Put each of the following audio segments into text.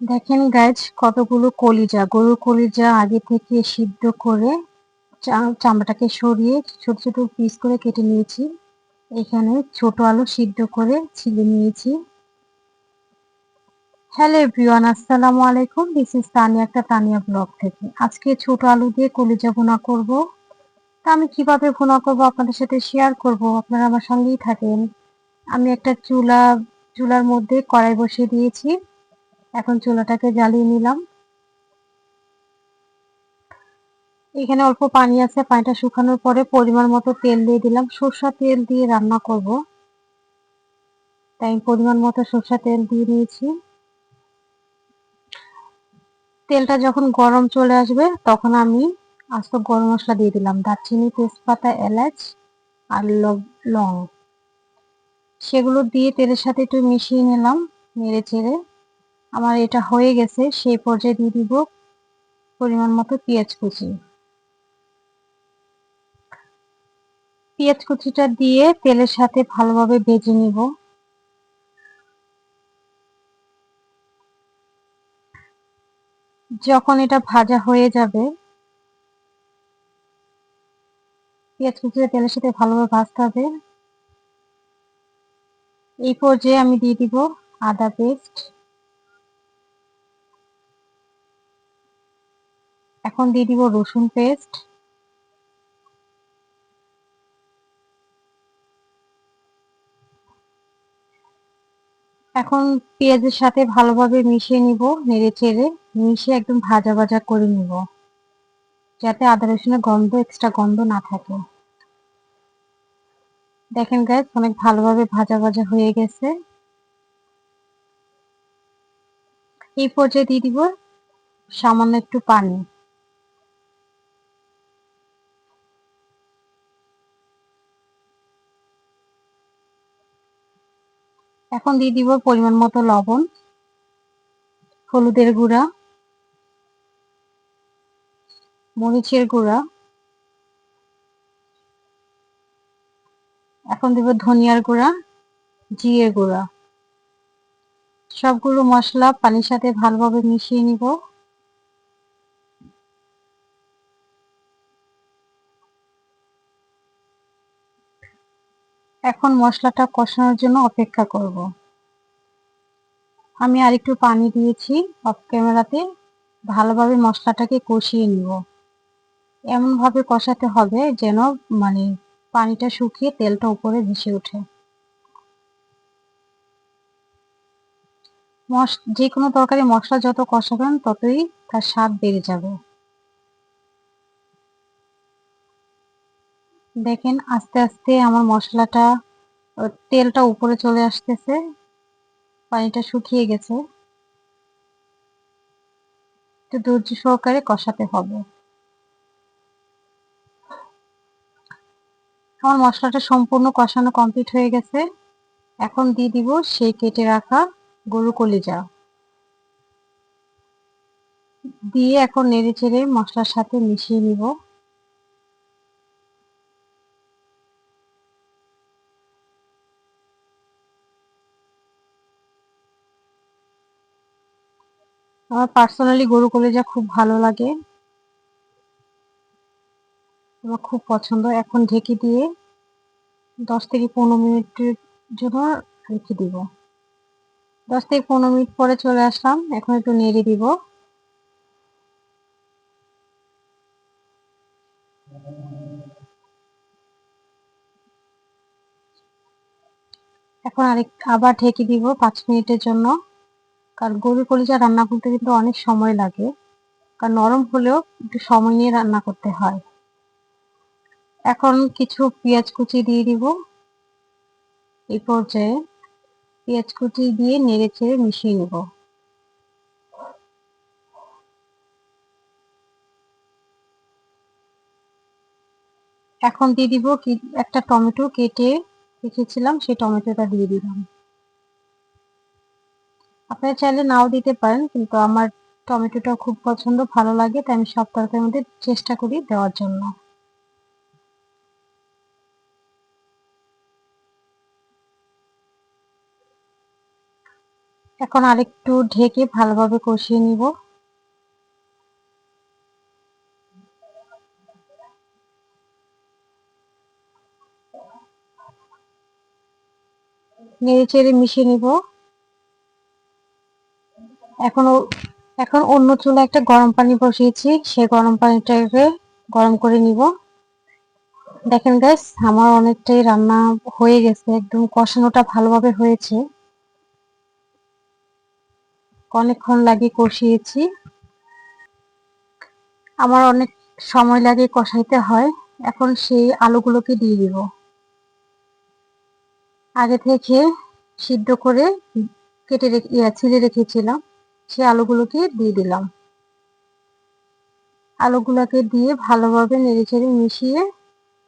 দেখেন গাইজ কতগুলো কলিজা। গরুর কলিজা আগে থেকে সিদ্ধ করে চামড়াটাকে সরিয়ে ছোট ছোট পিস করে কেটে নিয়েছি। এখানে ছোট আলু সিদ্ধ করে ছিলে নিয়েছি। হ্যালো এভরিওয়ান আসসালামু আলাইকুম। দিস ইজ তানিয়া একটা তানিয়া ব্লগ থেকে। আজকে ছোট আলু দিয়ে কলিজা ভুনা করব। তা আমি কীভাবে ভুনা করব আপনাদের সাথে শেয়ার করব? আপনারা আমার সঙ্গেই থাকেন। আমি একটা চুলা চুলার মধ্যে কড়াই বসিয়ে দিয়েছি। এখন চুলাটাকে জ্বালিয়ে নিলাম। এখানে অল্প পানি আছে, পানিটা শুকানোর পরে পরিমাণ মতো তেল দিয়ে দিলাম। সরষা তেল দিয়ে রান্না করব। তাই পরিমাণ মতো সরষা তেল দিয়ে নিয়েছি। তেলটা যখন গরম চলে আসবে, তখন আমি আস্ত গরম মশলা দিয়ে দিলাম। দারচিনি, তেজপাতা, এলাচ আর লং সেগুলো দিয়ে তেলের সাথে একটু মিশিয়ে নিলাম নেড়ে চেড়ে আমার এটা হয়ে গেছে, সেই পর্যায়ে দিয়ে দিব পরিমাণ মতো পেঁয়াজ কুচি। পেঁয়াজ কুচিটা দিয়ে তেলের সাথে ভালোভাবে ভেজে নিব। যখন এটা ভাজা হয়ে যাবে, পেঁয়াজ কুচিটা তেলের সাথে ভালোভাবে ভাজতে হবে। এই পর্যায়ে আমি দিয়ে দিব আদা পেস্ট। এখন দিয়ে দিব রসুন পেস্ট। এখন পেঁয়াজের সাথে ভালোভাবে মিশিয়ে নিব, নেড়ে চেড়ে। মিশিয়ে একদম ভাজা ভাজা করে নিব, যাতে আদা রসুনের গন্ধ এক্সট্রা গন্ধ না থাকে। দেখেন গাছ অনেক ভালোভাবে ভাজা ভাজা হয়ে গেছে। এই পর্যায়ে দিয়ে দিব সামান্য একটু পানি। এখন দিয়ে দিব পরিমাণ মতো লবণ, হলুদের গুঁড়া, মরিচের গুঁড়া। এখন দিব ধনিয়ার গুঁড়া জিরে গুঁড়া। সবগুলো মশলা পানির সাথে ভালোভাবে মিশিয়ে নিব। এখন মশলাটা কষানোর জন্য অপেক্ষা করব। আমি আরেকটু পানি দিয়েছি অফ ক্যামেরাতে ভালোভাবে মশলাটাকে কষিয়ে নিব। এমনভাবে কষাতে হবে যেন মানে পানিটা শুকিয়ে তেলটা উপরে ভেসে ওঠে। মশ যে কোনো তরকারি মশলা যত কষাবেন ততই তার স্বাদ বেড়ে যাবে। দেখেন, আস্তে আস্তে আমার মশলাটা তেলটা উপরে চলে আসতেছে, পানিটা শুকিয়ে গেছে। একটু ধৈর্য সহকারে কষাতে হবে। আমার মশলাটা সম্পূর্ণ কষানো কমপ্লিট হয়ে গেছে। এখন দিয়ে দিব সেই কেটে রাখা গরু কলিজা। দিয়ে এখন নেড়ে চেড়ে মশলার সাথে মিশিয়ে নিব। আমার পার্সোনালি গরু কলেজা খুব ভালো লাগে। আমার খুব পছন্দ। এখন ঢেকে দিয়ে দশ থেকে পনেরো মিনিটের জন্য রেখে দিব। দশ থেকে পনেরো মিনিট পরে চলে আসলাম। এখন একটু নেড়ে দিব। এখন আরেক, আবার ঢেকে দিব পাঁচ মিনিটের জন্য। কারণ গরুর কলিজা রান্না করতে কিন্তু অনেক সময় লাগে। কারণ নরম হলেও একটু সময় নিয়ে রান্না করতে হয়। এখন কিছু পেঁয়াজ কুচি দিয়ে দিব। এই পর্যায়ে পেঁয়াজ কুচি দিয়ে নেড়ে চেড়ে মিশিয়ে নেব। এখন দিয়ে দিব কি, একটা টমেটো কেটে রেখেছিলাম, সেই টমেটোটা দিয়ে দিলাম। আপনারা চাইলে নাও দিতে পারেন, কিন্তু আমার টমেটোটা খুব পছন্দ, ভালো লাগে, তাই আমি সব তরকারির মধ্যে চেষ্টা করি দেওয়ার জন্য। এখন আরেকটু ঢেকে ভালোভাবে কষিয়ে নিব। নেড়ে চেড়ে মিশিয়ে নিব। এখন এখন অন্য চুলা একটা গরম পানি বসিয়েছি, সে গরম পানিটাকে গরম করে নিব। দেখেন গাইস আমার অনেকটাই রান্না হয়ে গেছে, একদম কষানোটা ভালোভাবে হয়েছে। অনেকক্ষণ লাগে কষিয়েছি। আমার অনেক সময় লাগে কষাইতে হয়, এখন সেই আলুগুলোকে দিয়ে দিব। আগে থেকে সিদ্ধ করে কেটে রেখে ছিঁড়ে রেখেছিলাম। সেই আলুগুলোকে দিয়ে দিলাম। আলুগুলোকে দিয়ে ভালোভাবে নেড়েচেড়ে মিশিয়ে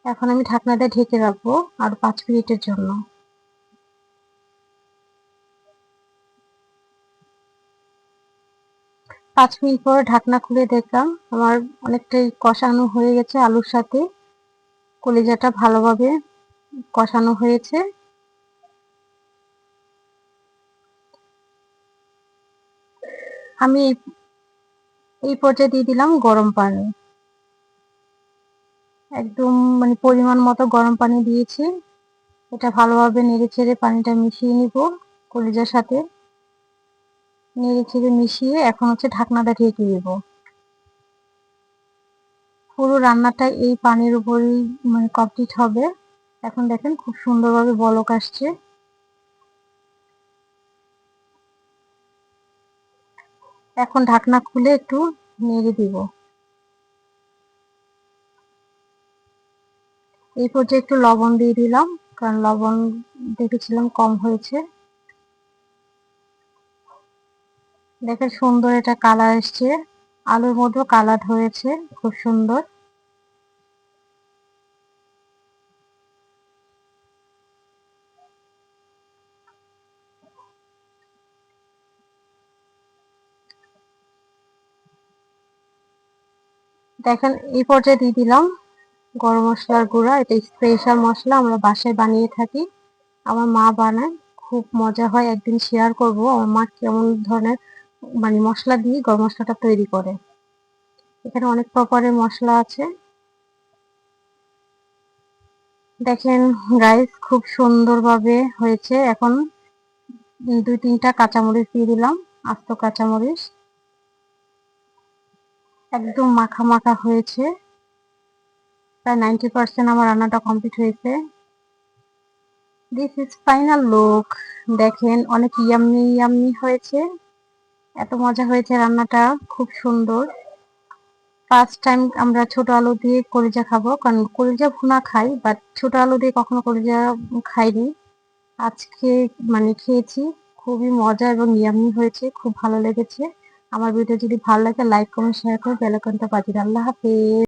এখন আমি ঢাকনাটা ঢেকে রাখব আর পাঁচ মিনিটের জন্য। পাঁচ মিনিট পরে ঢাকনা খুলে দেখলাম আমার অনেকটাই কষানো হয়ে গেছে আলুর সাথে। কলিজাটা ভালোভাবে কষানো হয়েছে। আমি এই পর্যায়ে দিয়ে দিলাম গরম পানি। একদম মানে পরিমাণ মতো গরম পানি দিয়েছি। এটা ভালোভাবে নেড়ে ছেড়ে পানিটা মিশিয়ে নিব কলিজার সাথে। নেড়ে ছেড়ে মিশিয়ে এখন হচ্ছে ঢাকনাটা ঢেকে দেব। পুরো রান্নাটা এই পানির উপরই মানে কমপ্লিট হবে। এখন দেখেন খুব সুন্দরভাবে বলক আসছে। এখন ঢাকনা খুলে একটু নেড়ে দিব। এই পর্যায়ে একটু লবণ দিয়ে দিলাম, কারণ লবণ দেখেছিলাম কম হয়েছে। দেখেন সুন্দর এটা কালার এসছে। আলুর মধ্যেও কালার হয়েছে, খুব সুন্দর। দেখেন, এই পর্যায়ে দিয়ে দিলাম গরম মশলার গুঁড়া। এটা স্পেশাল মশলা, আমরা বাসায় বানিয়ে থাকি। আমার মা বানায়, খুব মজা হয়, একদিন শেয়ার করব। আমার মা কেমন ধরনের মানে মশলা দিয়ে গরম মশলাটা তৈরি করে। এখানে অনেক প্রকারের মশলা আছে। দেখেন রাইস খুব সুন্দরভাবে হয়েছে। এখন দুই তিনটা কাঁচামরিচ দিয়ে দিলাম, আস্ত কাঁচামরিচ। একদম মাখা মাখা হয়েছে। প্রায় নাইনটি পার্সেন্ট আমার রান্নাটা কমপ্লিট হয়েছে। দিস ইজ ফাইনাল লুক দেখেন, অনেক ইয়ামনি ইয়ামনি হয়েছে। এত মজা হয়েছে রান্নাটা, খুব সুন্দর। ফার্স্ট টাইম আমরা ছোট আলু দিয়ে কলিজা খাব, কারণ কলিজা ভুনা খাই বাট ছোট আলু দিয়ে কখনো কলিজা খাইনি। আজকে মানে খেয়েছি, খুবই মজা এবং ইয়ামি হয়েছে, খুব ভালো লেগেছে। আমার ভিডিও যদি ভালো লাগে লাইক কমেন্ট শেয়ার করে বেলাকনটা বাজিয়ে আল্লাহ হাফেজ।